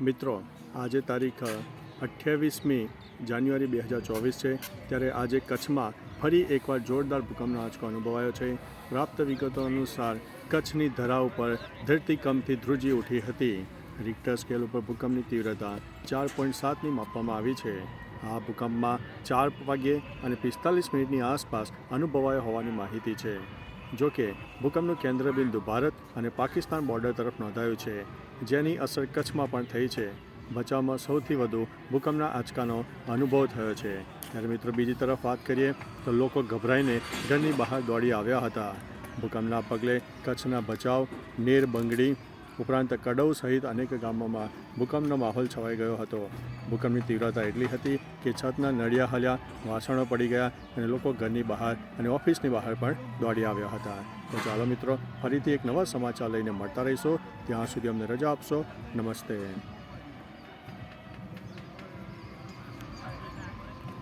મિત્રો, આજે તારીખ અઠ્યાવીસમી જાન્યુઆરી બે હજાર ચોવીસ છે. ત્યારે આજે કચ્છમાં ફરી એકવાર જોરદાર ભૂકંપનો આંચકો અનુભવાયો છે. પ્રાપ્ત વિગતો અનુસાર, કચ્છની ધરા ઉપર ધરતીકંપથી ધ્રુજી ઉઠી હતી. રિક્ટર સ્કેલ ઉપર ભૂકંપની તીવ્રતા ચાર પોઈન્ટ સાતની માપવામાં આવી છે. આ ભૂકંપમાં ચાર વાગ્યે અને પિસ્તાલીસ મિનિટની આસપાસ અનુભવાયો હોવાની માહિતી છે. જો કે ભૂકંપનું કેન્દ્રબિંદુ ભારત અને પાકિસ્તાન બોર્ડર તરફ નોંધાયું છે. જેની અસર કચ્છમાં પણ થઈ છે. બચાવમાં સૌથી વધુ ભૂકંપના આંચકાનો અનુભવ થયો છે. ત્યારે મિત્રો બીજી તરફ વાત કરીએ તો લોકો ગભરાઈને ઘરની બહાર દોડી આવ્યા હતા. ભૂકંપના પગલે કચ્છના બચાવ નેર બંગડી ઉપરાંત કડવ સહિત અનેક ગામોમાં ભૂકંપનો માહોલ છવાઈ ગયો હતો. ભૂકંપની તીવ્રતા એટલી હતી કે છતના નળિયા હલ્યા, વાસણો પડી ગયા અને લોકો ઘરની બહાર અને ઓફિસની બહાર પણ દોડી આવ્યા હતા. તો ચાલો મિત્રો, ફરીથી એક નવા સમાચાર લઈને મળતા રહીશો. ત્યાં સુધી અમને રજા આપશો. નમસ્તે.